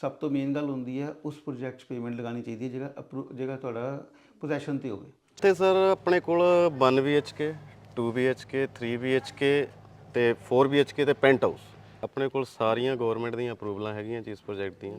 ਸਭ ਤੋਂ ਮੇਨ ਗੱਲ ਹੁੰਦੀ ਹੈ ਉਸ ਪ੍ਰੋਜੈਕਟ 'ਚ ਪੇਮੈਂਟ ਲਗਾਉਣੀ ਚਾਹੀਦੀ ਹੈ ਜਿਹੜਾ appro- ਜਿਹੜਾ ਤੁਹਾਡਾ ਪੋਜੈਸ਼ਨ ਤੇ ਹੋਵੇ। ਤੇ ਸਰ ਆਪਣੇ ਕੋਲ 1 BHK 2 BHK 3 BHK ਤੇ 4 BHK ਤੇ ਪੈਂਟ ਹਾਊਸ ਆਪਣੇ ਕੋਲ ਸਾਰੀਆਂ ਗਵਰਨਮੈਂਟ ਦੀਆਂ ਅਪਰੂਵਲਾਂ ਹੈਗੀਆਂ ਜੀ ਇਸ ਪ੍ਰੋਜੈਕਟ ਦੀਆਂ।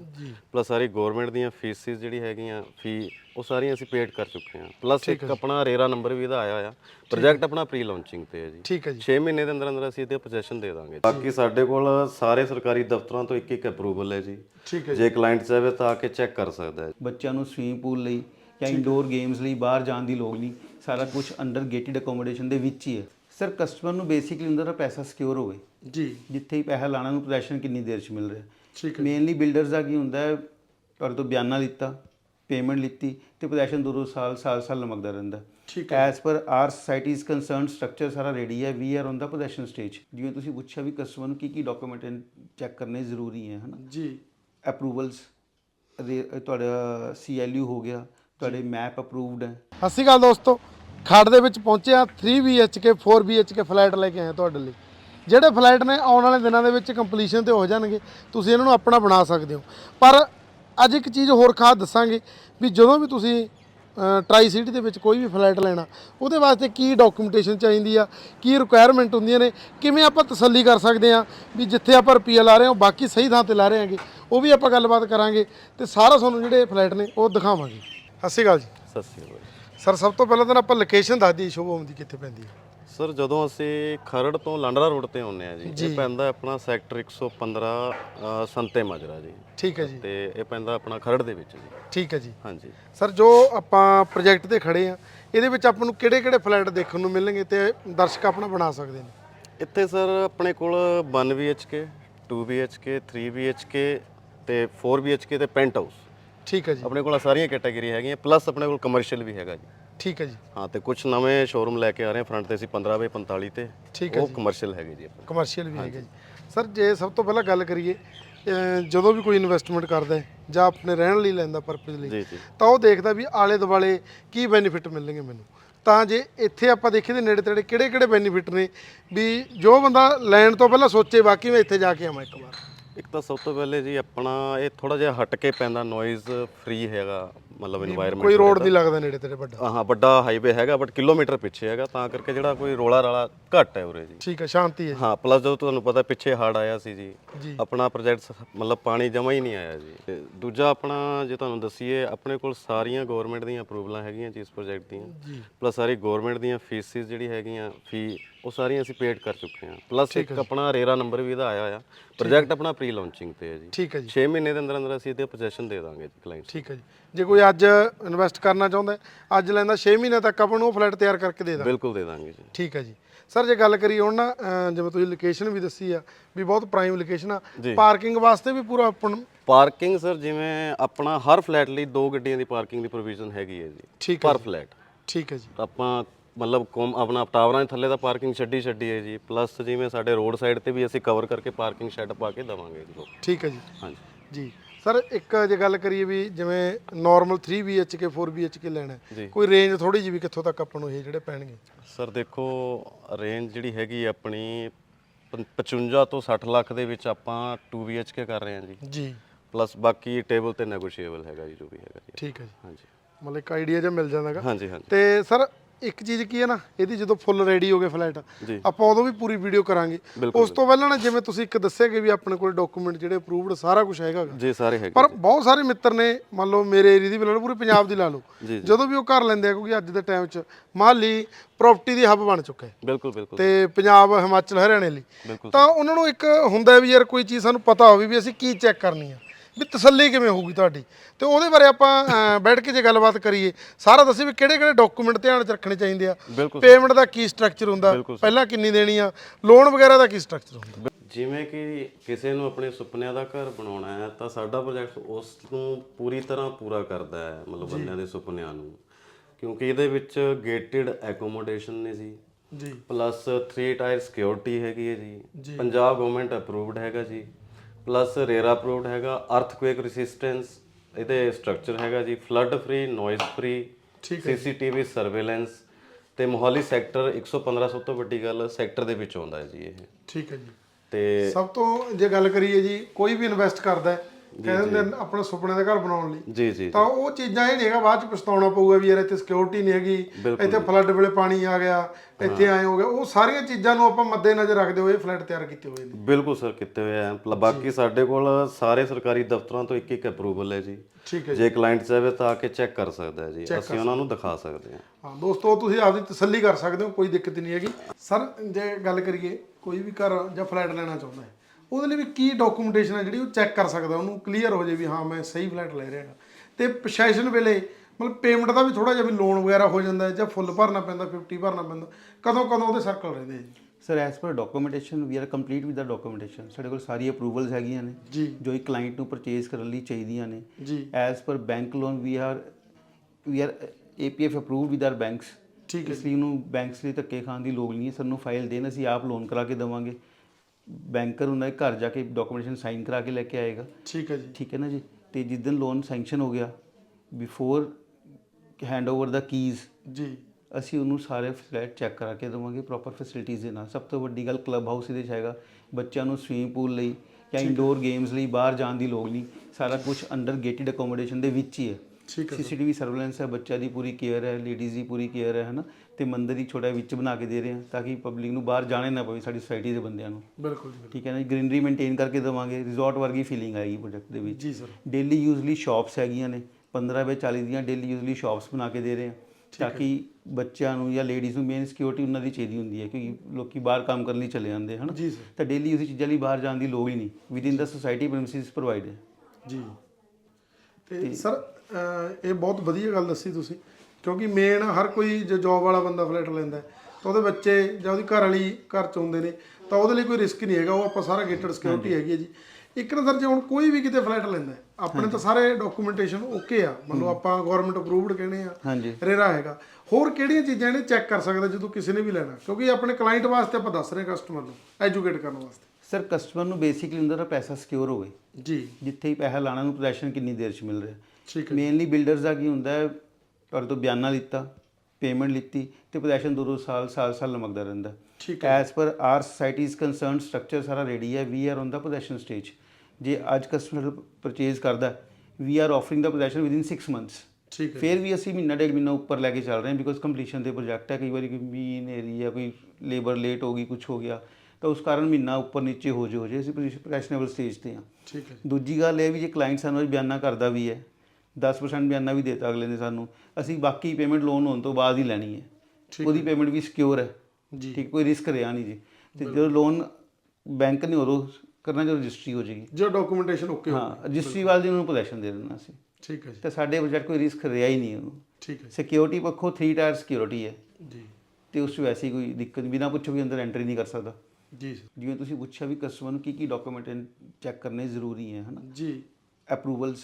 ਪਲੱਸ ਸਾਰੀ ਗਵਰਨਮੈਂਟ ਦੀਆਂ ਫੀਸਿਸ ਜਿਹੜੀ ਹੈਗੀਆਂ ਫੀ ਉਹ ਸਾਰੀਆਂ ਅਸੀਂ ਪੇਡ ਕਰ ਚੁੱਕੇ ਹਾਂ। ਪਲੱਸ ਇੱਕ ਆਪਣਾ ਰੇਰਾ ਨੰਬਰ ਵੀ ਇਹਦਾ ਆਇਆ ਆ ਪ੍ਰੋਜੈਕਟ ਆਪਣਾ ਪ੍ਰੀ ਲਾਂਚਿੰਗ ਤੇ ਹੈ ਜੀ। ਠੀਕ ਹੈ ਜੀ। 6 ਮਹੀਨੇ ਦੇ ਅੰਦਰ ਅੰਦਰ ਅਸੀਂ ਇਹਦੇ ਪੋਜੀਸ਼ਨ ਦੇ ਦਾਂਗੇ ਬਾਕੀ ਸਾਡੇ ਕੋਲ ਸਾਰੇ ਸਰਕਾਰੀ ਦਫ਼ਤਰਾਂ ਤੋਂ ਇੱਕ ਇੱਕ ਅਪਰੂਵਲ ਹੈ ਜੀ। ਠੀਕ ਹੈ ਜੇ। ਕਲਾਇੰਟ ਚਾਹੇ ਤਾਂ ਆ ਕੇ ਚੈੱਕ ਕਰ ਸਕਦਾ ਹੈ। ਬੱਚਿਆਂ ਨੂੰ ਸਵੀਮਿੰਗ ਪੂਲ ਲਈ ਜਾਂ ਇੰਡੋਰ ਗੇਮਸ ਲਈ ਬਾਹਰ ਜਾਣ ਦੀ ਲੋੜ ਨਹੀਂ। ਸਾਰਾ ਕੁਝ ਅੰਡਰ ਗੇਟਡ ਅਕੋਮੋਡੇਸ਼ਨ ਦੇ ਵਿੱਚ ਹੀ ਹੈ। ਸਰ ਕਸਟਮਰ ਨੂੰ ਬੇਸਿਕਲੀ ਅੰਦਰ ਦਾ ਪੈਸਾ ਸਿਕਿਉਰ ਹੋਵੇ। ਜੀ। ਜਿੱਥੇ ਹੀ ਪੈਸਾ ਲਾਣਾ ਨੂੰ ਪੋਜੈਸ਼ਨ ਕਿੰਨੀ ਦੇਰ 'ਚ ਮਿਲ ਰਿਹਾ? ਠੀਕ ਮੇਨਲੀ ਬਿਲਡਰਸ ਦਾ ਕੀ ਹੁੰਦਾ ਹੈ ਤੁਹਾਡੇ ਤੋਂ ਬਿਆਨਾ ਲਿੱਤਾ ਪੇਮੈਂਟ ਲਿੱਤੀ ਤੇ ਪੋਜੈਸ਼ਨ ਦੋ ਦੋ ਸਾਲ ਸਾਲ ਸਾਲ ਲਮਕਦਾ ਰਹਿੰਦਾ। ਠੀਕ as per our societies concerned structure ਸਾਰਾ ਰੈਡੀ ਹੈ we are on the possession stage ਜਿਵੇਂ ਤੁਸੀਂ ਪੁੱਛਿਆ ਵੀ ਕਸਟਮਰ ਨੂੰ ਕੀ ਕੀ ਡਾਕੂਮੈਂਟ ਚੈੱਕ ਕਰਨੇ ਜ਼ਰੂਰੀ ਹੈ ਹਨਾ? ਜੀ। ਅਪਰੂਵਲਸ ਤੁਹਾਡਾ ਸੀਐਲਯੂ ਹੋ ਗਿਆ ਤੁਹਾਡੇ ਮੈਪ ਅਪਰੂਵਡ ਹੈ। ਸਤਿ ਸ਼੍ਰੀ ਅਕਾਲ ਦੋਸਤੋ। ਖੜ ਦੇ ਵਿੱਚ ਪਹੁੰਚੇ ਆ 3 BHK 4 BHK ਫਲੈਟ ਲੈ ਕੇ ਆਏ ਹਾਂ ਤੁਹਾਡੇ ਲਈ। ਜਿਹੜੇ ਫਲੈਟ ਨੇ ਆਉਣ ਵਾਲੇ ਦਿਨਾਂ ਦੇ ਵਿੱਚ ਕੰਪਲੀਸ਼ਨ ਤੇ ਹੋ ਜਾਣਗੇ ਤੁਸੀਂ ਇਹਨਾਂ ਨੂੰ ਆਪਣਾ ਬਣਾ ਸਕਦੇ ਹੋ। ਪਰ ਅੱਜ ਇੱਕ ਚੀਜ਼ ਹੋਰ ਖਾਸ ਦੱਸਾਂਗੇ ਵੀ ਜਦੋਂ ਵੀ ਤੁਸੀਂ ਟਰਾਈ ਸਿਟੀ ਦੇ ਵਿੱਚ ਕੋਈ ਵੀ ਫਲੈਟ ਲੈਣਾ ਉਹਦੇ ਵਾਸਤੇ ਕੀ ਡਾਕੂਮੈਂਟੇਸ਼ਨ ਚਾਹੀਦੀ ਆ ਕੀ ਰਿਕੁਆਇਰਮੈਂਟ ਹੁੰਦੀਆਂ ਨੇ ਕਿਵੇਂ ਆਪਾਂ ਤਸੱਲੀ ਕਰ ਸਕਦੇ ਆ ਵੀ ਜਿੱਥੇ ਆਪਾਂ ਰੁਪਈਆ ਲਾ ਰਹੇ ਹਾਂ ਬਾਕੀ ਸਹੀ ਥਾਂ ਤੇ ਲਾ ਰਹੇ ਹਾਂਗੇ ਉਹ ਵੀ ਆਪਾਂ ਗੱਲਬਾਤ ਕਰਾਂਗੇ ਤੇ ਸਾਰਾ ਤੁਹਾਨੂੰ ਜਿਹੜੇ ਫਲੈਟ ਨੇ ਉਹ ਦਿਖਾਵਾਂਗੇ। ਸਤਿ ਸ਼੍ਰੀ ਅਕਾਲ ਜੀ। ਸਤਿ ਸ਼੍ਰੀ ਅਕਾਲ। ਸਰ ਸਭ ਤੋਂ ਪਹਿਲਾਂ ਤਾਂ ਆਪਾਂ ਲੋਕੇਸ਼ਨ ਦੱਸ ਦਈਏ ਸ਼ੋਭਮ ਦੀ ਕਿੱਥੇ ਪੈਂਦੀ ਹੈ ਸਰ ਜਦੋਂ ਅਸੀਂ ਖਰੜ ਤੋਂ ਲਾਂਡਰਾ ਰੋਡ ਤੇ ਆਉਂਦੇ ਆ ਜੀ ਇਹ ਪੈਂਦਾ ਆਪਣਾ ਸੈਕਟਰ 115 ਅ, ਸੰਤੇ ਮਾਜਰਾ ਜੀ। ਠੀਕ ਹੈ ਜੀ। ਤੇ ਇਹ ਪੈਂਦਾ ਆਪਣਾ ਖਰੜ ਦੇ ਵਿੱਚ ਜੀ। ਠੀਕ ਹੈ ਜੀ। ਹਾਂਜੀ। ਸਰ ਜੋ ਆਪਾਂ ਪ੍ਰੋਜੈਕਟ ਤੇ ਖੜੇ ਆ ਇਹਦੇ ਵਿੱਚ ਆਪਾਂ ਨੂੰ ਕਿਹੜੇ-ਕਿਹੜੇ ਫਲੈਟ ਦੇਖਣ ਨੂੰ ਮਿਲਣਗੇ ਤੇ ਦਰਸ਼ਕ ਆਪਣਾ ਬਣਾ ਸਕਦੇ ਨੇ? ਇੱਥੇ ਸਰ ਆਪਣੇ ਕੋਲ 1 BHK 2 BHK 3 BHK ਤੇ 4 BHK ਤੇ ਪੈਂਟ ਹਾਊਸ। ਠੀਕ ਹੈ ਜੀ। ਆਪਣੇ ਕੋਲ ਸਾਰੀਆਂ ਕੈਟਾਗਰੀ ਹੈਗੀਆਂ ਪਲੱਸ ਆਪਣੇ ਕੋਲ ਕਮਰਸ਼ੀਅਲ ਵੀ ਹੈਗਾ ਜੀ। ਠੀਕ ਹੈ ਜੀ। ਹਾਂ ਤੇ ਕੁਝ ਨਵੇਂ ਸ਼ੋਰੂਮ ਲੈ ਕੇ ਆ ਰਹੇ ਹਾਂ। ਫਰੰਟ ਤੇ ਅਸੀਂ 15 ਬਾਈ 45 ਤੇ ਠੀਕ ਹੈ ਉਹ ਕਮਰਸ਼ੀਅਲ ਹੈਗੇ ਜੀ ਆਪਣੇ। ਕਮਰਸ਼ੀਅਲ ਵੀ ਹੈਗਾ ਜੀ। ਸਰ ਜੇ ਸਭ ਤੋਂ ਪਹਿਲਾਂ ਗੱਲ ਕਰੀਏ ਅਹ ਜਦੋਂ ਵੀ ਕੋਈ ਇਨਵੈਸਟਮੈਂਟ ਕਰਦਾ ਹੈ ਜਾਂ ਆਪਣੇ ਰਹਿਣ ਲਈ ਲੈਂਦਾ ਪਰਪਸ ਲਈ ਜੀ ਜੀ। ਤਾਂ ਉਹ ਦੇਖਦਾ ਵੀ ਆਲੇ ਦੁਆਲੇ ਕੀ ਬੈਨੀਫਿਟ ਮਿਲਣਗੇ ਮੈਨੂੰ। ਤਾਂ ਜੇ ਇੱਥੇ ਆਪਾਂ ਦੇਖੀਏ ਤੇ ਨੇੜੇ ਤੇੜੇ ਕਿਹੜੇ ਕਿਹੜੇ ਬੈਨੀਫਿਟ ਨੇ ਵੀ ਜੋ ਬੰਦਾ ਲੈਣ ਤੋਂ ਪਹਿਲਾਂ ਸੋਚੇ ਬਾਕੀ ਮੈਂ ਇੱਥੇ ਜਾ ਕੇ ਆਵਾਂ ਇੱਕ ਵਾਰ। ਇੱਕ ਤਾਂ ਸਭ ਤੋਂ ਪਹਿਲੇ ਜੀ ਆਪਣਾ ਇਹ ਥੋੜਾ ਜਿਹਾ ਹਟ ਕੇ ਪੈਂਦਾ ਨੋਇਜ਼ ਫ੍ਰੀ ਹੈਗਾ। ਮਤਲਬ এনवायरमेंट ਕੋਈ ਰੋਡ ਨਹੀਂ ਲੱਗਦਾ ਨੇੜੇ ਤੇਰੇ ਵੱਡਾ। ਹਾਂ ਵੱਡਾ ਹਾਈਵੇ ਹੈਗਾ ਬਟ ਕਿਲੋਮੀਟਰ ਪਿੱਛੇ ਹੈਗਾ ਤਾਂ ਕਰਕੇ ਜਿਹੜਾ ਕੋਈ ਰੋਲਾ ਰਾਲਾ ਘੱਟ ਹੈ ਉਰੇ ਜੀ। ਠੀਕ ਹੈ ਸ਼ਾਂਤੀ ਹੈ। ਹਾਂ ਪਲੱਸ ਜਦੋਂ ਤੁਹਾਨੂੰ ਪਤਾ ਪਿੱਛੇ ਹੜ ਆਇਆ ਸੀ ਜੀ ਆਪਣਾ ਪ੍ਰੋਜੈਕਟ ਮਤਲਬ ਪਾਣੀ ਜਮਾ ਹੀ ਨਹੀਂ ਆਇਆ ਜੀ। ਦੂਜਾ ਆਪਣਾ ਜੇ ਤੁਹਾਨੂੰ ਦੱਸੀਏ ਆਪਣੇ ਕੋਲ ਸਾਰੀਆਂ ਗਵਰਨਮੈਂਟ ਦੀਆਂ ਅਪਰੂਵਲਾਂ ਹੈਗੀਆਂ ਜੀ ਇਸ ਪ੍ਰੋਜੈਕਟ ਦੀਆਂ। ਪਲੱਸ ਸਾਰੀ ਗਵਰਨਮੈਂਟ ਦੀਆਂ ਫੀਸਿਸ ਜਿਹੜੀ ਹੈਗੀਆਂ ਫੀ ਉਹ ਸਾਰੀਆਂ ਅਸੀਂ ਪੇਡ ਕਰ ਚੁੱਕੇ ਹਾਂ। ਪਲੱਸ ਇੱਕ ਆਪਣਾ ਰੇਰਾ ਨੰਬਰ ਵੀ ਇਹਦਾ ਆਇਆ ਆ ਪ੍ਰੋਜੈਕਟ ਆਪਣਾ ਪ੍ਰੀ ਲਾਂਚਿੰਗ ਤੇ ਹੈ ਜੀ। ਠੀਕ ਹੈ ਜੀ। 6 ਮਹੀਨੇ ਦੇ ਅੰਦਰ ਅੰਦਰ ਅਸੀਂ ਇਹਦੇ ਪੋਜੀਸ਼ਨ ਦੇ ਦਾਂਗੇ ਜੀ ਕਲਾਇੰਟ ਠੀਕ ਹੈ ਜੀ। ਜੇ ਕੋਈ ਅੱਜ ਇਨਵੈਸਟ ਕਰਨਾ ਚਾਹੁੰਦਾ ਹੈ, ਅੱਜ ਲੈਂਦਾ 6 ਮਹੀਨੇ ਤੱਕ ਆਪਾਂ ਨੂੰ ਉਹ ਫਲੈਟ ਤਿਆਰ ਕਰਕੇ ਦੇ ਦਾਂ ਬਿਲਕੁਲ ਦੇ ਦਾਂਗੇ ਜੀ। ਠੀਕ ਹੈ ਜੀ। ਸਰ ਜੇ ਗੱਲ ਕਰੀਏ ਹੁਣ ਨਾ ਜਿਵੇਂ ਤੁਸੀਂ ਲੋਕੇਸ਼ਨ ਵੀ ਦੱਸੀ ਆ ਵੀ ਬਹੁਤ ਪ੍ਰਾਈਮ ਲੋਕੇਸ਼ਨ ਆ। ਪਾਰਕਿੰਗ ਵਾਸਤੇ ਵੀ ਪੂਰਾ ਆਪਣ ਪਾਰਕਿੰਗ ਸਰ ਜਿਵੇਂ ਆਪਣਾ ਹਰ ਫਲੈਟ ਲਈ ਦੋ ਗੱਡੀਆਂ ਦੀ ਪਾਰਕਿੰਗ ਦੀ ਪ੍ਰੋਵੀਜ਼ਨ ਹੈਗੀ ਹੈ ਜੀ। ਪਰ ਫਲੈਟ ਠੀਕ ਹੈ ਜੀ। ਆਪਾਂ ਮਤਲਬ ਕੋਮ ਆਪਣਾ ਟਾਵਰਾਂ ਦੇ ਥੱਲੇ ਦਾ ਪਾਰਕਿੰਗ ਛੱਡੀ ਛੱਡੀ ਹੈ ਜੀ ਪਲੱਸ ਜਿਵੇਂ ਸਾਡੇ ਰੋਡ ਸਾਈਡ ਤੇ ਵੀ ਅਸੀਂ ਕਵਰ ਕਰਕੇ ਪਾਰਕਿੰਗ ਸ਼ੈੱਡ ਪਾ ਕੇ ਦਵਾਂਗੇ ਜੀ। ਠੀਕ ਹੈ ਜੀ। ਹਾਂਜੀ। ਜੀ। ਸਰ ਇੱਕ ਜੇ ਗੱਲ ਕਰੀਏ ਵੀ ਜਿਵੇਂ ਨਾਰਮਲ 3 BHK 4 BHK ਲੈਣਾ ਹੈ, ਜੀ। ਕੋਈ ਰੇਂਜ ਥੋੜੀ ਜਿਹੀ ਵੀ ਕਿੱਥੋਂ ਤੱਕ ਆਪਾਂ ਨੂੰ ਇਹ ਜਿਹੜੇ ਪੈਣਗੇ? ਸਰ ਦੇਖੋ ਰੇਂਜ ਜਿਹੜੀ ਹੈਗੀ ਹੈ ਆਪਣੀ ਪੰ- 55 ਤੋਂ 60 ਲੱਖ ਦੇ ਵਿੱਚ ਆਪਾਂ 2 BHK ਕਰ ਰਹੇ ਹਾਂ ਜੀ। ਜੀ। ਪਲੱਸ ਬਾਕੀ ਟੇਬਲ ਤੇ ਨੈਗੋਸ਼ੀਏਬਲ ਹੈਗਾ ਜੀ ਜੋ ਵੀ ਹੈਗਾ ਜੀ। ਠੀਕ ਹੈ ਜੀ। ਹਾਂਜੀ। ਮਤਲਬ ਇੱਕ ਆਈਡੀਆ ਜਿਹਾ ਮਿਲ ਜਾਂਦਾਗਾ। ਹਾਂਜੀ ਹਾਂਜੀ। ਤੇ ਸਰ ਇੱਕ ਚੀਜ਼ ਕੀ ਹੈ ਨਾ ਇਹਦੀ ਜਦੋਂ ਫੁੱਲ ਰੈਡੀ ਹੋ ਗਏ ਫਲੈਟ ਜੀ। ਆਪਾਂ ਉਦੋਂ ਵੀ ਪੂਰੀ ਵੀਡੀਓ ਕਰਾਂਗੇ। ਬਿਲਕੁਲ, ਉਸ ਤੋਂ ਪਹਿਲਾਂ ਨਾ ਜਿਵੇਂ ਤੁਸੀਂ ਇੱਕ ਦੱਸਿਆ ਕਿ ਵੀ ਆਪਣੇ ਕੋਲ ਡਾਕੂਮੈਂਟ ਜਿਹੜੇ ਅਪਰੂਵਡ ਸਾਰਾ ਕੁਝ ਹੈਗਾ ਗਾ। ਜੀ ਸਾਰੇ ਹੈਗੇ ਪਰ ਬਹੁਤ ਸਾਰੇ ਮਿੱਤਰ ਨੇ ਮੰਨ ਲਓ ਮੇਰੇ ਏਰੀਆ ਦੀ ਵੀ ਲਾ ਲਓ ਪੂਰੇ ਪੰਜਾਬ ਦੀ ਲਾ ਲਓ। ਜੀ, ਜੀ। ਜਦੋਂ ਵੀ ਉਹ ਘਰ ਲੈਂਦੇ ਆ ਕਿਉਂਕਿ ਅੱਜ ਦੇ ਟਾਈਮ 'ਚ ਮਾਲੀ ਪ੍ਰਾਪਰਟੀ ਦੀ ਹੱਬ ਬਣ ਚੁੱਕਾ ਹੈ। ਬਿਲਕੁਲ ਬਿਲਕੁਲ। ਤੇ ਪੰਜਾਬ ਹਿਮਾਚਲ ਹਰਿਆਣੇ ਲਈ। ਬਿਲਕੁਲ ਤਾਂ ਉਹਨਾਂ ਨੂੰ ਇੱਕ ਹੁੰਦਾ ਹੈ ਵੀ ਯਾਰ ਕੋਈ ਚੀਜ਼ ਸਾਨੂੰ ਪਤਾ ਹੋਵੇ ਵੀ ਅਸੀਂ ਕੀ ਚੈੱਕ ਕਰਨੀ ਆ। ਵੀ ਤਸੱਲੀ ਕਿਵੇਂ ਹੋਊਗੀ ਤੁਹਾਡੀ? ਤੇ ਉਹਦੇ ਬਾਰੇ ਆਪਾਂ ਅਹ, ਬੈਠ ਕੇ ਜੇ ਗੱਲਬਾਤ ਕਰੀਏ ਸਾਰਾ ਦੱਸੇ ਵੀ ਕਿਹੜੇ ਕਿਹੜੇ ਡਾਕੂਮੈਂਟ ਧਿਆਨ 'ਚ ਰੱਖਣੇ ਚਾਹੀਦੇ ਆ? ਬਿਲਕੁਲ ਪੇਮੈਂਟ ਦਾ ਕੀ ਸਟਰਕਚਰ ਹੁੰਦਾ? ਪਹਿਲਾਂ ਕਿੰਨੀ ਦੇਣੀ ਆ? ਲੋਨ ਵਗੈਰਾ ਦਾ ਕੀ ਸਟਰਕਚਰ ਹੁੰਦਾ? ਜਿਵੇਂ ਕਿ ਕਿਸੇ ਨੂੰ ਆਪਣੇ ਸੁਪਨਿਆਂ ਦਾ ਘਰ ਬਣਾਉਣਾ ਹੈ ਤਾਂ ਸਾਡਾ ਪ੍ਰੋਜੈਕਟ ਉਸ ਨੂੰ ਪੂਰੀ ਤਰ੍ਹਾਂ ਪੂਰਾ ਕਰਦਾ ਹੈ ਮਤਲਬ ਬੰਦਿਆਂ ਦੇ ਸੁਪਨਿਆਂ ਨੂੰ। ਕਿਉਂਕਿ ਇਹਦੇ ਵਿੱਚ ਗੇਟਡ ਐਕੋਮੋਡੇਸ਼ਨ ਨੇ ਜੀ ਜੀ। ਪਲੱਸ 3 ਟਾਇਰ ਸਿਕਿਉਰਿਟੀ ਹੈਗੀ ਹੈ ਜੀ। ਪੰਜਾਬ ਗਵਰਨਮੈਂਟ ਅਪਰੂਵਡ ਹੈਗਾ ਜੀ। ਪਲੱਸ ਰੇਰਾ ਅਪਰੂਵਡ ਹੈਗਾ ਅਰਥਕੁਏਕ ਰੈਸਿਸਟੈਂਸ ਇਹਦੇ ਸਟਰਕਚਰ ਹੈਗਾ ਜੀ flood free noise free CCTV surveillance ਤੇ ਮੋਹਾਲੀ ਸੈਕਟਰ 115 ਸਭ ਤੋਂ ਵੱਡੀ ਗੱਲ ਸੈਕਟਰ ਦੇ ਵਿੱਚ ਆਉਂਦਾ ਹੈ ਜੀ ਇਹ। ਠੀਕ ਹੈ ਜੀ। ਤੇ ਸਭ ਤੋਂ ਜੇ ਗੱਲ ਕਰੀਏ ਜੀ ਕੋਈ ਵੀ ਇਨਵੈਸਟ ਕਰਦਾ ਹੈ ਕਹਿੰਦੇ ਨੇ ਆਪਣਾ ਸੁਪਨੇ ਦਾ ਘਰ ਬਣਾਉਣ ਲਈ। ਜੀ ਜੀ ਤਾਂ ਉਹ ਚੀਜ਼ਾਂ ਇਹ ਨਹੀਂ ਹੈਗਾ ਬਾਅਦ ਚ ਪਛਤਾਉਣਾ ਪਊਗਾ ਵੀ ਯਾਰ ਇੱਥੇ ਸਿਕਿਉਰਿਟੀ ਨਹੀਂ ਹੈਗੀ ਇੱਥੇ ਫਲੱਡ ਵੇਲੇ ਪਾਣੀ ਆ ਗਿਆ ਇੱਥੇ ਆਏ ਹੋ ਗਿਆ। ਉਹ ਸਾਰੀਆਂ ਚੀਜ਼ਾਂ ਨੂੰ ਆਪਾਂ ਮੱਦੇ ਨਜ਼ਰ ਰੱਖਦੇ ਹੋਏ ਫਲੈਟ ਤਿਆਰ ਕੀਤੇ ਹੋਏ ਨੇ। ਬਿਲਕੁਲ ਸਰ ਕੀਤੇ ਹੋਏ ਆ। ਬਾਕੀ ਸਾਡੇ ਕੋਲ ਸਾਰੇ ਸਰਕਾਰੀ ਦਫ਼ਤਰਾਂ ਤੋਂ ਇੱਕ ਇੱਕ ਅਪਰੂਵਲ ਹੈ ਜੀ। ਠੀਕ ਹੈ ਜੇ। ਕਲਾਇੰਟ ਚਾਹੇ ਤਾਂ ਆ ਕੇ ਚੈੱਕ ਕਰ ਸਕਦਾ ਹੈ ਜੀ। ਅਸੀਂ ਉਹਨਾਂ ਨੂੰ ਦਿਖਾ ਸਕਦੇ ਹਾਂ। ਹਾਂ ਦੋਸਤੋ ਤੁਸੀਂ ਆਪਦੀ ਤਸੱਲੀ ਕਰ ਸਕਦੇ ਹੋ ਕੋਈ ਦਿੱਕਤ ਨਹੀਂ ਹੈਗੀ। ਸਰ ਜੇ ਗੱਲ ਕਰੀਏ ਕੋਈ ਵੀ ਘਰ ਜਾਂ ਫਲੈਟ ਲੈਣਾ ਚਾਹੁੰਦਾ ਹੈ ਉਹਦੇ ਲਈ ਵੀ ਕੀ ਡਾਕੂਮੈਂਟੇਸ਼ਨ ਹੈ ਜਿਹੜੀ ਉਹ ਚੈੱਕ ਕਰ ਸਕਦਾ ਉਹਨੂੰ ਕਲੀਅਰ ਹੋ ਜੇ ਵੀ ਹਾਂ ਮੈਂ ਸਹੀ ਫਲੈਟ ਲੈ ਰਿਹਾ ਹਾਂ ਤੇ ਪੋਸੈਸ਼ਨ ਵੇਲੇ ਮਤਲਬ ਪੇਮੈਂਟ ਦਾ ਵੀ ਥੋੜਾ ਜਿਹਾ ਵੀ ਲੋਨ ਵਗੈਰਾ ਹੋ ਜਾਂਦਾ ਜਾਂ ਫੁੱਲ ਭਰਨਾ ਪੈਂਦਾ 50 ਭਰਨਾ ਪੈਂਦਾ ਕਦੋਂ ਕਦੋਂ ਉਹਦੇ ਸਰਕਲ ਰਹਿੰਦੇ ਜੀ? Sir as per documentation we are complete with the documentation ਸਾਡੇ ਕੋਲ ਸਾਰੀ ਅਪਰੂਵਲਸ ਹੈਗੀਆਂ ਨੇ ਜੀ। ਜੋ ਇੱਕ ਕਲਾਇੰਟ ਨੂੰ ਪਰਚੇਸ ਕਰਨ ਲਈ ਚਾਹੀਦੀਆਂ ਨੇ। ਜੀ। As per bank loan we are we are APF approved with our banks ਠੀਕ ਹੈ ਇਸ ਲਈ ਉਹਨੂੰ ਬੈਂਕਸ ਲਈ ਧੱਕੇ ਖਾਣ ਦੀ ਲੋੜ ਨਹੀਂ ਹੈ। ਸਾਨੂੰ ਫਾਈਲ ਦੇਣ ਅਸੀਂ ਆਪ ਲੋਨ ਕਰਾ ਕੇ ਦੇਵਾਂਗੇ। ਬੈਂਕਰ ਉਹਨਾਂ ਦੇ ਘਰ ਜਾ ਕੇ ਡਾਕੂਮੈਂਟੇਸ਼ਨ ਸਾਈਨ ਕਰਾ ਕੇ ਲੈ ਕੇ ਆਏਗਾ। ਠੀਕ ਹੈ ਜੀ। ਠੀਕ ਹੈ ਨਾ ਜੀ? ਤੇ ਜਿੱਦਨ ਲੋਨ ਸੈਂਕਸ਼ਨ ਹੋ ਗਿਆ ਬਿਫੋਰ ਹੈਂਡਓਵਰ ਦਾ ਕੀਜ਼ ਜੀ। ਅਸੀਂ ਉਹਨੂੰ ਸਾਰੇ ਫਲੈਟ ਚੈੱਕ ਕਰਾ ਕੇ ਦੇਵਾਂਗੇ ਪ੍ਰੋਪਰ ਫੈਸਿਲਿਟੀਜ਼ ਦੇ ਨਾਲ। ਸਭ ਤੋਂ ਵੱਡੀ ਗੱਲ ਕਲੱਬ ਹਾਊਸ ਇਹਦੇ 'ਚ ਹੈਗਾ। ਬੱਚਿਆਂ ਨੂੰ ਸਵੀਮਿੰਗ ਪੂਲ ਲਈ ਜਾਂ ਇੰਡੋਰ ਗੇਮਸ ਲਈ ਬਾਹਰ ਜਾਣ ਦੀ ਲੋੜ ਨਹੀਂ। ਸਾਰਾ ਕੁਝ ਅੰਡਰ ਗੇਟਡ ਅਕੋਮੋਡੇਸ਼ਨ ਦੇ ਵਿੱਚ ਹੀ ਹੈ। ਠੀਕ ਹੈ ਸੀਸੀਟੀਵੀ ਸਰਵੇਲੈਂਸ ਹੈ ਬੱਚਿਆਂ ਦੀ ਪੂਰੀ ਕੇਅਰ ਹੈ ਲੇਡੀਜ਼ ਦੀ ਪੂਰੀ ਕੇਅਰ ਹੈ ਹਨਾ? ਤੇ ਮੰਦਰ ਹੀ ਛੋਟਾ ਵਿੱਚ ਬਣਾ ਕੇ ਦੇ ਰਹੇ ਹਾਂ ਤਾਂ ਕਿ ਪਬਲਿਕ ਨੂੰ ਬਾਹਰ ਜਾਣੇ ਨਾ ਪਵੇ ਸਾਡੀ ਸੋਸਾਇਟੀ ਦੇ ਬੰਦਿਆਂ ਨੂੰ। ਬਿਲਕੁਲ। ਠੀਕ ਹੈ ਨਾ ਗ੍ਰੀਨਰੀ ਮੇਨਟੇਨ ਕਰਕੇ ਦੇਵਾਂਗੇ। ਰਿਜ਼ੋਰਟ ਵਰਗੀ ਫੀਲਿੰਗ ਆਏਗੀ ਪ੍ਰੋਜੈਕਟ ਦੇ ਵਿੱਚ। ਜੀ ਸਰ ਡੇਲੀ ਯੂਜ਼ਲੀ ਸ਼ਾਪਸ ਹੈਗੀਆਂ ਨੇ। 15 ਬਾਏ 40 ਦੀਆਂ ਡੇਲੀ ਯੂਜ਼ਲੀ ਸ਼ਾਪਸ ਬਣਾ ਕੇ ਦੇ ਰਹੇ ਹਾਂ ਤਾਂ ਕਿ ਬੱਚਿਆਂ ਨੂੰ ਜਾਂ ਲੇਡੀਜ਼ ਨੂੰ ਮੇਨ ਸਿਕਿਉਰਿਟੀ ਉਹਨਾਂ ਦੀ ਚਾਹੀਦੀ ਹੁੰਦੀ ਹੈ ਕਿਉਂਕਿ ਲੋਕੀ ਬਾਹਰ ਕੰਮ ਕਰਨ ਲਈ ਚਲੇ ਜਾਂਦੇ ਹਨ। ਤਾਂ ਡੇਲੀ ਯੂਜ਼ ਚੀਜ਼ਾਂ ਲਈ ਬਾਹਰ ਜਾਣ ਦੀ ਲੋੜ ਹੀ ਨਹੀਂ। Within the society premises provide ਹੈ। ਜੀ। ਤੇ ਸਰ ਇਹ ਬਹੁਤ ਵਧੀਆ ਗੱਲ ਦੱਸੀ ਤੁਸੀਂ ਕਿਉਂਕਿ ਮੇਨ ਹਰ ਕੋਈ ਜੇ ਜੌਬ ਵਾਲਾ ਬੰਦਾ ਫਲੈਟ ਲੈਂਦਾ ਤਾਂ ਉਹਦੇ ਬੱਚੇ ਜਾਂ ਉਹਦੀ ਘਰ ਵਾਲੀ ਘਰ ਚ ਹੁੰਦੇ ਨੇ ਤਾਂ ਉਹਦੇ ਲਈ ਕੋਈ ਰਿਸਕ ਨਹੀਂ ਹੈਗਾ ਉਹ ਆਪਾਂ ਸਾਰਾ ਗੇਟਡ ਸਿਕਿਉਰਿਟੀ ਹੈਗੀ ਹੈ ਜੀ। ਇੱਕ ਨਾ ਸਰ ਜੇ ਹੁਣ ਕੋਈ ਵੀ ਕਿਤੇ ਫਲੈਟ ਲੈਂਦਾ ਹੈ, ਆਪਣੇ ਤਾਂ ਸਾਰੇ ਡਾਕੂਮੈਂਟੇਸ਼ਨ ਓਕੇ ਆ। ਮੰਨ ਲਓ ਆਪਾਂ ਗਵਰਨਮੈਂਟ ਅਪਰੂਵਡ ਕਹਿੰਦੇ ਆ ਹਾਂਜੀ। ਰੇਰਾ ਹੈਗਾ। ਹੋਰ ਕਿਹੜੀਆਂ ਚੀਜ਼ਾਂ ਇਹਨੇ ਚੈੱਕ ਕਰ ਸਕਦਾ ਜਦੋਂ ਕਿਸੇ ਨੇ ਵੀ ਲੈਣਾ? ਕਿਉਂਕਿ ਆਪਣੇ ਕਲਾਇੰਟ ਵਾਸਤੇ ਆਪਾਂ ਦੱਸ ਰਹੇ ਕਸਟਮਰ ਨੂੰ ਐਜੂਕੇਟ ਕਰਨ ਵਾਸਤੇ। ਸਰ ਕਸਟਮਰ ਨੂੰ ਬੇਸਿਕਲੀ ਹੁੰਦਾ ਤਾਂ ਪੈਸਾ ਸਿਕਿਉਰ ਹੋਵੇ। ਜੀ। ਜਿੱਥੇ ਹੀ ਪੈਸਾ ਲਾਣਾ ਨੂੰ ਪੋਜੈਸ਼ਨ ਕਿੰਨੀ ਦੇਰ 'ਚ ਮਿਲ ਰਿਹਾ? ਠੀਕ ਮੇਨਲੀ ਬਿਲਡਰਸ ਦਾ ਕੀ ਹੁੰਦਾ ਹੈ ਤੁਹਾਡੇ ਤੋਂ ਬਿਆਨਾ ਲਿੱਤਾ ਪੇਮੈਂਟ ਲਿੱਤੀ ਤੇ ਪੋਜੈਸ਼ਨ ਦੋ ਦੋ ਸਾਲ ਸਾਲ ਸਾਲ ਲਮਕਦਾ ਰਹਿੰਦਾ। ਠੀਕ as per our societies concerned structure ਸਾਰਾ ਰੈਡੀ ਹੈ we are on the possession stage ਜੇ ਅੱਜ ਕਸਟਮਰ ਪਰਚੇਜ਼ ਕਰਦਾ we are offering the possession within 6 months ਠੀਕ ਹੈ ਫਿਰ ਵੀ ਅਸੀਂ ਮਹੀਨਾ ਡੇਢ ਮਹੀਨਾ ਉੱਪਰ ਲੈ ਕੇ ਚੱਲ ਰਹੇ ਹਾਂ ਬਿਕੋਜ਼ ਕੰਪਲੀਸ਼ਨ ਦੇ ਪ੍ਰੋਜੈਕਟ ਹੈ ਕਈ ਵਾਰੀ ਕੋਈ ਮੀਨ ਏਰੀਆ ਕੋਈ ਲੇਬਰ ਲੇਟ ਹੋ ਗਈ ਕੁਝ ਹੋ ਗਿਆ ਤਾਂ ਉਸ ਕਾਰਨ ਮਹੀਨਾ ਉੱਪਰ ਨੀਚੇ ਹੋ ਜੇ ਹੋ ਜੇ ਅਸੀਂ ਪ੍ਰੋਫੈਸ਼ਨਲ ਸਟੇਜ ਤੇ ਹਾਂ। ਠੀਕ ਹੈ ਦੂਜੀ ਗੱਲ ਇਹ ਵੀ ਜੇ ਕਲਾਇੰਟ ਸਾਨੂੰ ਅੱਜ ਬਿਆਨਾ ਕਰਦਾ ਵੀ ਹੈ 10% ਬਿਆਨਾ ਵੀ ਦੇਤਾ ਅਗਲੇ ਨੇ ਸਾਨੂੰ ਅਸੀਂ ਬਾਕੀ ਪੇਮੈਂਟ ਲੋਨ ਹੋਣ ਤੋਂ ਬਾਅਦ ਹੀ ਲੈਣੀ ਹੈ। ਉਹਦੀ ਪੇਮੈਂਟ ਵੀ ਸਿਕਿਉਰ ਹੈ। ਜੀ। ਠੀਕ ਕੋਈ ਰਿਸਕ ਰਿਹਾ ਨਹੀਂ ਜੀ। ਤੇ ਜਦੋਂ ਲੋਨ ਬੈਂਕ ਨੇ ਉਦੋਂ ਕਰਨਾ ਜਦੋਂ ਰਜਿਸਟਰੀ ਹੋ ਜਾਏਗੀ। ਜੋ ਡਾਕੂਮੈਂਟੇਸ਼ਨ ਓਕੇ ਹੋ ਹਾਂ ਰਜਿਸਟਰੀ ਵਾਲੇ ਦਿਨ ਉਹਨੂੰ ਪੋਜੀਸ਼ਨ ਦੇ ਦੇਣਾ ਅਸੀਂ ਠੀਕ ਹੈ ਜੀ। ਤੇ ਸਾਡੇ ਪ੍ਰੋਜੈਕਟ ਕੋਈ ਰਿਸਕ ਰਿਹਾ ਹੀ ਨਹੀਂ ਉਹਨੂੰ। ਠੀਕ ਹੈ ਸਿਕਿਉਰਿਟੀ ਪੱਖੋਂ 3 ਟਾਇਰ ਸਿਕਿਉਰਿਟੀ ਹੈ। ਜੀ। ਤੇ ਉਸ 'ਚ ਵੈਸੀ ਕੋਈ ਦਿੱਕਤ ਬਿਨਾ ਪੁੱਛੇ ਵੀ ਅੰਦਰ ਐਂਟਰੀ ਨਹੀਂ ਕਰ ਸਕਦਾ। ਜੀ ਸਰ। ਜਿਵੇਂ ਤੁਸੀਂ ਪੁੱਛਿਆ ਵੀ ਕਸਟਮਰ ਨੂੰ ਕੀ ਕੀ ਡਾਕੂਮੈਂਟ ਚੈੱਕ ਕਰਨੇ ਜ਼ਰੂਰੀ ਹੈ ਹਨਾ? ਜੀ। ਅਪਰੂਵਲਸ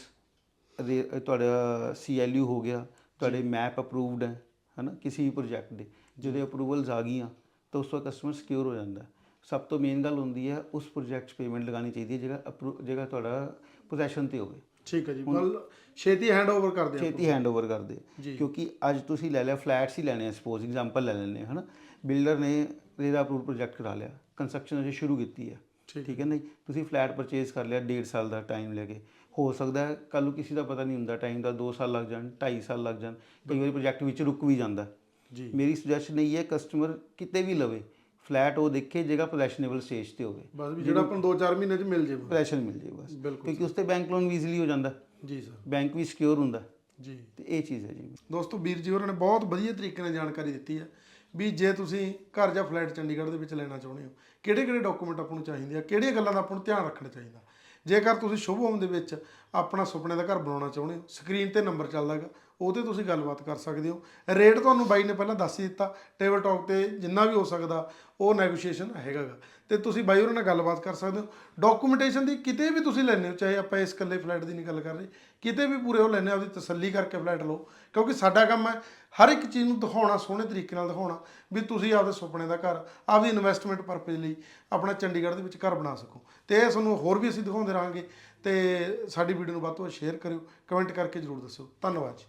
ਤੁਹਾਡਾ ਸੀਐਲਯੂ ਹੋ ਗਿਆ ਤੁਹਾਡੇ ਮੈਪ ਅਪਰੂਵਡ ਹੈ ਹਨਾ? ਕਿਸੇ ਵੀ ਪ੍ਰੋਜੈਕਟ ਦੇ। ਜਦੋਂ ਅਪਰੂਵਲਸ ਆ ਗਈਆਂ ਤਾਂ ਉਸ ਤੋਂ ਕਸਟਮਰ ਸਿਕਿਉਰ ਹੋ ਜਾਂਦਾ। ਸਭ ਤੋਂ ਮੇਨ ਗੱਲ ਹੁੰਦੀ ਹੈ ਉਸ ਪ੍ਰੋਜੈਕਟ 'ਚ ਪੇਮੈਂਟ ਲਗਾਉਣੀ ਚਾਹੀਦੀ ਹੈ ਜਿਹੜਾ ਜਿਹੜਾ ਤੁਹਾਡਾ ਪੋਜੈਸ਼ਨ ਤੇ ਹੋਵੇ। ਠੀਕ ਹੈ ਜੀ ਮਤਲਬ ਛੇਤੀ ਹੈਂਡਓਵਰ ਕਰ ਦਿਓ ਛੇਤੀ ਹੈਂਡਓਵਰ ਕਰ ਦੇ ਕਿਉਂਕਿ ਅੱਜ ਤੁਸੀਂ ਲੈ ਲਿਆ ਫਲੈਟਸ ਹੀ ਲੈਣੇ ਆ ਸਪੋਜ਼ ਐਗਜ਼ਾਮਪਲ ਲੈ ਲੈਣੇ ਹਨਾ? ਬਿਲਡਰ ਨੇ ਰੇਰਾ ਅਪਰੂਵ ਪ੍ਰੋਜੈਕਟ ਕਰਾ ਲਿਆ ਕੰਸਟਰਕਸ਼ਨ ਅਜੇ ਸ਼ੁਰੂ ਕੀਤੀ ਹੈ। ਠੀਕ ਹੈ। ਨਾ ਜੀ? ਤੁਸੀਂ ਫਲੈਟ ਪਰਚੇਸ ਕਰ ਲਿਆ 1.5 ਸਾਲ ਦਾ ਟਾਈਮ ਲੈ ਕੇ। ਹੋ ਸਕਦਾ ਹੈ ਕੱਲ ਨੂੰ ਕਿਸੇ ਦਾ ਪਤਾ ਨਹੀਂ ਹੁੰਦਾ ਟਾਈਮ ਦਾ 2 ਸਾਲ ਲੱਗ ਜਾਣ 2.5 ਸਾਲ ਲੱਗ ਜਾਣ ਕਈ ਵਾਰੀ ਪ੍ਰੋਜੈਕਟ ਵਿੱਚ ਰੁਕ ਵੀ ਜਾਂਦਾ। ਜੀ। ਮੇਰੀ ਸੁਜੈਸ਼ਨ ਇਹ ਹੈ ਕਸਟਮਰ ਕਿਤੇ ਵੀ ਲਵੇ ਫਲੈਟ ਉਹ ਦੇਖੇ ਜਿਹੜਾ ਪੋਜੈਸ਼ਨੇਬਲ ਸਟੇਜ ਤੇ ਹੋਵੇ। ਬਸ ਵੀ ਜਿਹੜਾ ਆਪਾਂ ਨੂੰ 2-4 ਮਹੀਨੇ ਚ ਮਿਲ ਜੇ। ਪੋਜੈਸ਼ਨ ਮਿਲ ਜੇ ਬਸ। ਕਿਉਂਕਿ ਉਸ ਤੇ ਬੈਂਕ ਲੋਨ ਵੀ ਈਜ਼ੀਲੀ ਹੋ ਜਾਂਦਾ। ਜੀ ਸਰ। ਬੈਂਕ ਵੀ ਸਿਕਿਉਰ ਹੁੰਦਾ। ਜੀ। ਤੇ ਇਹ ਚੀਜ਼ ਹੈ ਜੀ। ਦੋਸਤੋ ਵੀਰ ਜੀ ਹੋਰਾਂ ਨੇ ਬਹੁਤ ਵਧੀਆ ਤਰੀਕੇ ਨਾਲ ਜਾਣਕਾਰੀ ਦਿੱਤੀ ਹੈ ਵੀ ਜੇ ਤੁਸੀਂ ਘਰ ਜਾਂ ਫਲੈਟ ਚੰਡੀਗੜ੍ਹ ਦੇ ਵਿੱਚ ਲੈਣਾ ਚਾਹੁੰਦੇ ਹੋ ਕਿਹੜੇ ਕਿਹੜੇ ਡਾਕੂਮੈਂਟ ਆਪਾਂ ਨੂੰ ਚਾਹੀਦੇ ਆ ਕਿਹੜੀਆਂ ਗੱਲਾਂ ਦਾ ਆਪਾਂ ਨੂੰ ਧਿਆਨ ਰੱਖਣਾ ਚਾਹੀਦਾ? ਜੇਕਰ ਤੁਸੀਂ ਸ਼ੁਭ ਹੋਮ ਦੇ ਵਿੱਚ ਆਪਣਾ ਸੁਪਨੇ ਦਾ ਘਰ ਬਣਾਉਣਾ ਚਾਹੁੰਦੇ ਹੋ ਸਕਰੀਨ ਤੇ ਨੰਬਰ ਚੱਲਦਾ ਹੈਗਾ। ਉਹਤੇ ਤੁਸੀਂ ਗੱਲਬਾਤ ਕਰ ਸਕਦੇ ਹੋ। ਰੇਟ ਤੁਹਾਨੂੰ ਬਾਈ ਨੇ ਪਹਿਲਾਂ ਦੱਸ ਹੀ ਦਿੱਤਾ। ਟੇਬਲ ਟਾਕ ਤੇ ਜਿੰਨਾ ਵੀ ਹੋ ਸਕਦਾ, ਉਹ ਨੈਗੋਸ਼ੀਏਸ਼ਨ ਹੈਗਾਗਾ। ਤੇ ਤੁਸੀਂ ਬਾਈ ਉਹਨਾਂ ਨਾਲ ਗੱਲਬਾਤ ਕਰ ਸਕਦੇ ਹੋ। ਡਾਕੂਮੈਂਟੇਸ਼ਨ ਦੀ ਕਿਤੇ ਵੀ ਤੁਸੀਂ ਲੈਣੇ ਹੋ, ਚਾਹੇ ਆਪਾਂ ਇਸ ਇਕੱਲੇ ਫਲੈਟ ਦੀ ਨਹੀਂ ਗੱਲ ਕਰ ਰਹੇ, ਕਿਤੇ ਵੀ ਪੂਰੇ ਉਹ ਲੈਣੇ ਆਪਦੀ ਤਸੱਲੀ ਕਰਕੇ ਫਲੈਟ ਲਓ। ਕਿਉਂਕਿ ਸਾਡਾ ਕੰਮ ਹੈ ਹਰ ਇੱਕ ਚੀਜ਼ ਨੂੰ ਦਿਖਾਉਣਾ, ਸੋਹਣੇ ਤਰੀਕੇ ਨਾਲ ਦਿਖਾਉਣਾ, ਵੀ ਤੁਸੀਂ ਆਪਦੇ ਸੁਪਨੇ ਦਾ ਘਰ, ਆਪਦੀ ਇਨਵੈਸਟਮੈਂਟ ਪਰਪਸ ਲਈ ਆਪਣਾ ਚੰਡੀਗੜ੍ਹ ਦੇ ਵਿੱਚ ਘਰ ਬਣਾ ਸਕੋ। ਤੇ ਇਹ ਤੁਹਾਨੂੰ ਹੋਰ ਵੀ ਅਸੀਂ ਦਿਖਾਉਂਦੇ ਰਹਾਂਗੇ। ਤੇ ਸਾਡੀ ਵੀਡੀਓ ਨੂੰ ਵੱਧ ਤੋਂ ਵੱਧ ਸ਼ੇਅਰ ਕਰਿਓ ਕਮੈਂਟ ਕਰਕੇ ਜਰੂਰ ਦੱਸਿਓ। ਧੰਨਵਾਦ ਜੀ।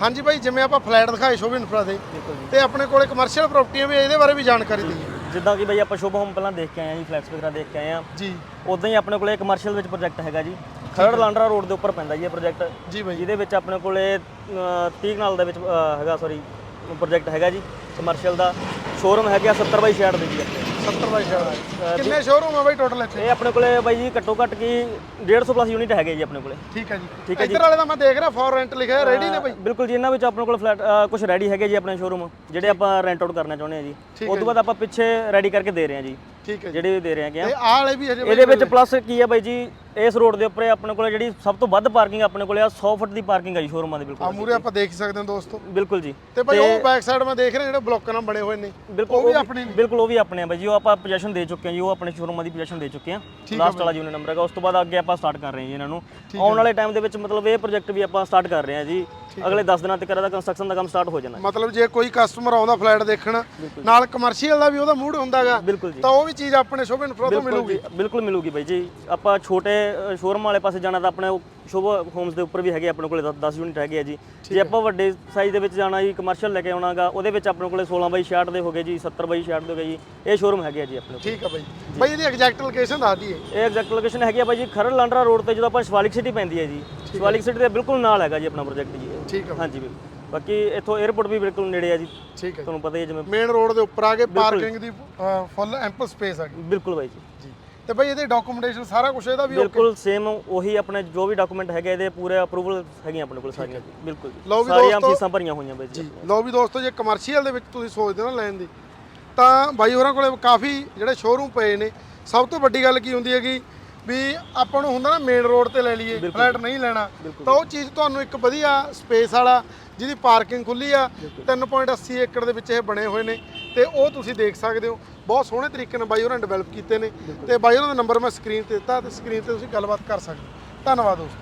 ਹਾਂਜੀ ਭਾਈ ਜਿਵੇਂ ਆਪਾਂ ਫਲੈਟ ਦਿਖਾਏ ਸ਼ੋਭ ਇਨਫਰਾ ਦੇ ਤੇ ਆਪਣੇ ਕੋਲੇ ਕਮਰਸ਼ੀਅਲ ਪ੍ਰਾਪਰਟੀਆਂ ਵੀ ਇਹਦੇ ਬਾਰੇ ਵੀ ਜਾਣਕਾਰੀ ਦਈਏ ਜਿੱਦਾਂ ਕਿ ਬਈ ਆਪਾਂ ਸ਼ੁਭ ਹੋਮ ਪਹਿਲਾਂ ਦੇਖ ਕੇ ਆਏ ਆ ਜੀ ਫਲੈਟਸ ਵਗੈਰਾ ਦੇਖ ਕੇ ਆਏ ਆ ਜੀ। ਉਦਾਂ ਹੀ ਆਪਣੇ ਕੋਲੇ ਕਮਰਸ਼ੀਅਲ ਵਿੱਚ ਪ੍ਰੋਜੈਕਟ ਹੈਗਾ ਜੀ। ਖਰੜ ਲਾਂਡਰਾ ਰੋਡ ਦੇ ਉੱਪਰ ਪੈਂਦਾ ਜੀ ਇਹ ਪ੍ਰੋਜੈਕਟ ਜੀ ਬਾਈ ਜਿਹਦੇ ਵਿੱਚ ਆਪਣੇ ਕੋਲੇ 30 ਨਾਲ ਦੇ ਵਿੱਚ ਅ, ਹੈਗਾ ਸੌਰੀ ਪ੍ਰੋਜੈਕਟ ਹੈਗਾ ਜੀ ਕਮਰਸ਼ੀਅਲ ਦਾ। ਸ਼ੋਰੂਮ ਹੈਗਾ 70 ਬਾਈ 66 ਦੇ ਜੀ ਆਪਣੇ 70 ਬਾਈ ਸ਼ਾਇਦ ਕਿੰਨੇ ਸ਼ੋਰੂਮ ਆ ਬਾਈ ਟੋਟਲ ਇੱਥੇ? ਇਹ ਆਪਣੇ ਕੋਲੇ ਬਾਈ ਜੀ ਘੱਟੋ ਘੱਟ ਕੀ 150 ਪਲੱਸ ਯੂਨਿਟ ਹੈਗੇ ਜੀ ਆਪਣੇ ਕੋਲੇ। ਠੀਕ ਹੈ ਜੀ। ਠੀਕ ਹੈ ਜੀ। ਇੱਧਰ ਵਾਲੇ ਦਾ ਮੈਂ ਦੇਖ ਰਿਹਾ ਫॉर ਰੈਂਟ ਲਿਖਿਆ ਰੈਡੀ ਨੇ ਬਾਈ? ਬਿਲਕੁਲ ਜੀ ਇਹਨਾਂ ਵਿੱਚ ਆਪਣੇ ਕੋਲ ਫਲੈਟ ਕੁਝ ਰੈਡੀ ਹੈਗੇ ਜੀ ਆਪਣੇ ਸ਼ੋਰੂਮ ਜਿਹੜੇ ਆਪਾਂ ਰੈਂਟ ਆਊਟ ਕਰਨਾ ਚਾਹੁੰਦੇ ਆ ਜੀ। ਉਸ ਤੋਂ ਬਾਅਦ ਆਪਾਂ ਪਿੱਛੇ ਰੈਡੀ ਕਰਕੇ ਦੇ ਰਹੇ ਆ ਜੀ। ਠੀਕ ਹੈ ਜੀ। ਜਿਹੜੇ ਦੇ ਰਹੇ ਹੈਗੇ ਆ। ਤੇ ਆਹ ਵਾਲੇ ਵੀ ਹਜੇ ਇਹਦੇ ਵਿੱਚ ਪਲੱਸ ਕੀ ਹੈ ਬਾਈ ਜੀ? ਇਸ ਰੋਡ ਦੇ ਉੱਪਰ ਆਪਣੇ ਕੋਲੇ ਜਿਹੜੀ ਸਭ ਤੋਂ ਵੱਧ ਪਾਰਕਿੰਗ ਆਪਣੇ ਕੋਲੇ ਆ 100 ਫੁੱਟ ਦੀ ਪਾਰਕਿੰਗ ਆ ਜੀ ਸ਼ੋਰੂਮਾਂ ਦੀ ਆ ਬਿਲਕੁਲ ਮੂਰੇ ਆਪਾਂ ਦੇਖ ਸਕਦੇ ਹਾਂ ਦੋਸਤੋ। ਬਿਲਕੁਲ ਜੀ। ਤੇ ਬਾਈ ਉਹ ਬੈਕ ਸਾਈਡ ਮੈਂ ਦੇਖ ਰਿਹਾ ਜਿਹੜੇ ਬਲੋਕਾਂ ਨਾਲ ਬਣੇ ਹੋਏ ਨੇ। ਬਿਲਕੁਲ ਉਹ ਵੀ ਆਪਣੇ ਨੇ ਬਿਲਕੁਲ ਉਹ ਵੀ ਆਪਣੇ ਆ ਬਾਈ ਜੀ। ਉਹ ਆਪਾਂ ਪੋਜੀਸ਼ਨ ਦੇ ਚੁੱਕੇ ਆ ਜੀ। ਉਹ ਆਪਣੇ ਸ਼ੋਰੂਮਾਂ ਦੀ ਪੋਜੀਸ਼ਨ ਦੇ ਚੁੱਕੇ ਆ ਲਾਸਟ ਵਾਲਾ ਯੂਨਿਟ ਨੰਬਰ ਹੈਗਾ। ਉਸ ਤੋਂ ਬਾਅਦ ਅੱਗੇ ਆਪਾਂ ਸਟਾਰਟ ਕਰ ਰਹੇ ਹਾਂ ਜੀ ਇਹਨਾਂ ਨੂੰ। ਆਉਣ ਵਾਲੇ ਟਾਈਮ ਦੇ ਵਿੱਚ ਮਤਲਬ ਇਹ ਪ੍ਰੋਜੈਕਟ ਵੀ ਆਪਾਂ ਸਟਾਰਟ ਕਰ ਰਹੇ ਹਾਂ ਜੀ। ਅਗਲੇ 10 ਦਿਨਾਂ ਤੱਕ ਇਹਦਾ ਕੰਸਟਰਕਸ਼ਨ ਦਾ ਕੰਮ ਸਟਾਰਟ ਹੋ ਜਾਣਾ ਮਤਲਬ ਜੇ ਕੋਈ ਕਸਟਮਰ ਆਉਂਦਾ ਫਲੈਟ ਦੇਖਣ ਨਾਲ ਕਮਰਸ਼ੀਅਲ ਦਾ ਵੀ ਉਹਦਾ ਮੂਡ ਹੁੰਦਾਗਾ ਬਿਲਕੁਲ ਜੀ। ਤਾਂ ਉਹ ਵੀ ਚੀਜ਼ ਆਪਣੇ ਇਨਫਰਾ ਤੋਂ ਬਿਲਕੁਲ ਮਿਲੂਗੀ। ਜੀ, ਬਿਲਕੁਲ ਮਿਲੂਗੀ ਬਾਈ ਜੀ। ਆਪਾਂ ਛੋਟੇ ਸ਼ੋਰੂਮ ਵਾਲੇ ਪਾਸੇ ਜਾਣਾ ਤਾਂ ਆਪਣੇ ਸ਼ੁਭ ਹੋਮਸ ਦੇ ਉੱਪਰ ਵੀ ਹੈਗੇ ਆਪਣੇ ਕੋਲੇ 10 ਯੂਨਿਟ ਹੈਗੇ ਆ ਜੀ। ਜੇ ਆਪਾਂ ਵੱਡੇ ਸਾਈਜ਼ ਦੇ ਵਿੱਚ ਜਾਣਾ ਜੀ ਕਮਰਸ਼ੀਅਲ ਲੈ ਕੇ ਆਉਣਾਗਾ ਉਹਦੇ ਵਿੱਚ ਆਪਣੇ ਕੋਲੇ 16 ਬਾਈ 66 ਦੇ ਹੋਗੇ ਜੀ 70 ਬਾਈ 66 ਦੇ ਹੋਗੇ ਜੀ। ਇਹ ਸ਼ੋਰੂਮ ਹੈਗੇ ਆ ਜੀ ਆਪਣੇ ਕੋਲ। ਠੀਕ ਹੈ ਬਾਈ। ਬਾਈ ਇਹਦੀ ਐਗਜ਼ੈਕਟ ਲੋਕੇਸ਼ਨ ਦੱਸ ਦਈਏ। ਇਹ ਐਗਜ਼ੈਕਟ ਲੋਕੇਸ਼ਨ ਹੈਗੀ ਆ ਬਾਈ ਜੀ ਖਰੜ ਲਾਂਡਰਾ ਰੋਡ ਤੇ ਜਦੋਂ ਆਪਾਂ ਸ਼ਿਵਾਲਿਕ ਸਿਟੀ ਪੈਂਦੀ ਹੈ ਜੀ। ਸ਼ਿਵਾਲਿਕ ਸਿਟੀ ਦੇ ਬਿਲਕੁਲ ਨਾਲ ਹੈਗਾ ਜੀ ਆਪਣਾ ਪ੍ਰੋਜੈਕਟ ਜੀ ਇਹ। ਠੀਕ ਹੈ ਹਾਂਜੀ ਬਿਲਕੁਲ। ਬਾਕੀ ਇੱਥੋਂ 에어ਪੋਰਟ ਵੀ ਬਿਲਕੁਲ ਨੇੜੇ ਆ ਜੀ। ਠੀਕ ਹੈ ਤੁਹਾਨੂੰ ਪਤਾ ਹੀ ਹੈ ਜਿਵੇਂ ਮੇਨ ਰੋਡ ਦੇ ਉੱਪਰ ਆ ਕੇ ਪਾਰਕਿੰਗ ਦੀ ਫੁੱਲ ਐਂਪਲ ਸਪੇਸ ਆ ਗਈ। ਬਿਲਕੁਲ ਬਾਈ ਜੀ। ਜੀ। ਤੇ ਬਾਈ ਇਹਦੇ ਡਾਕੂਮੈਂਟੇਸ਼ਨ ਸਾਰਾ ਕੁਝ ਇਹਦਾ ਵੀ ਬਿਲਕੁਲ ਸੇਮ ਉਹੀ ਆਪਣੇ ਜੋ ਵੀ ਡਾਕੂਮੈਂਟ ਹੈਗੇ ਇਹਦੇ ਪੂਰੇ ਅਪਰੂਵਲ ਹੈਗੀਆਂ ਆਪਣੇ ਕੋਲ ਸਾਰੀਆਂ ਜੀ। ਬਿਲਕੁਲ ਸਾਰੀਆਂ ਫੀਸਾਂ ਭਰੀਆਂ ਹੋਈਆਂ ਬਾਈ ਜੀ ਲਓ ਵੀ ਦੋਸਤੋ ਜੇ ਕਮਰਸ਼ੀਅਲ ਦੇ ਵਿੱਚ ਤੁਸੀਂ ਸੋਚਦੇ ਹੋ ਨਾ ਲੈਣ ਦੀ ਤਾਂ ਬਾਈ ਹੋਰਾਂ ਕੋਲੇ ਕਾਫੀ ਜਿਹੜੇ ਸ਼ੋਰੂਮ ਪਏ ਨੇ ਸਭ ਤੋਂ ਵੱਡੀ ਗੱਲ ਕੀ ਹੁੰਦੀ ਹੈਗੀ ਵੀ ਆਪਾਂ ਨੂੰ ਹੁੰਦਾ ਨਾ ਮੇਨ ਰੋਡ ਤੇ ਲੈ ਲਈਏ ਫਲੈਟ ਨਹੀਂ ਲੈਣਾ। ਤਾਂ ਉਹ ਚੀਜ਼ ਤੁਹਾਨੂੰ ਇੱਕ ਵਧੀਆ ਸਪੇਸ ਵਾਲਾ ਜਿਹਦੀ ਪਾਰਕਿੰਗ ਖੁੱਲੀ ਆ 3.80 ਏਕੜ ਦੇ ਵਿੱਚ ਇਹ ਬਣੇ ਹੋਏ ਨੇ ਤੇ ਉਹ ਤੁਸੀਂ ਦੇਖ ਸਕਦੇ ਹੋ। ਬਹੁਤ ਸੋਹਣੇ ਤਰੀਕੇ ਨਾਲ ਬਾਈ ਹੋਰਾਂ ਨੇ ਡਿਵੈਲਪ ਕੀਤੇ ਨੇ ਤੇ ਬਾਈ ਹੋਰਾਂ ਦਾ ਨੰਬਰ ਮੈਂ ਸਕਰੀਨ ਤੇ ਦਿੱਤਾ ਤੇ ਸਕਰੀਨ ਤੇ ਤੁਸੀਂ ਗੱਲਬਾਤ ਕਰ ਸਕਦੇ ਹੋ। ਧੰਨਵਾਦ ਦੋਸਤੋ।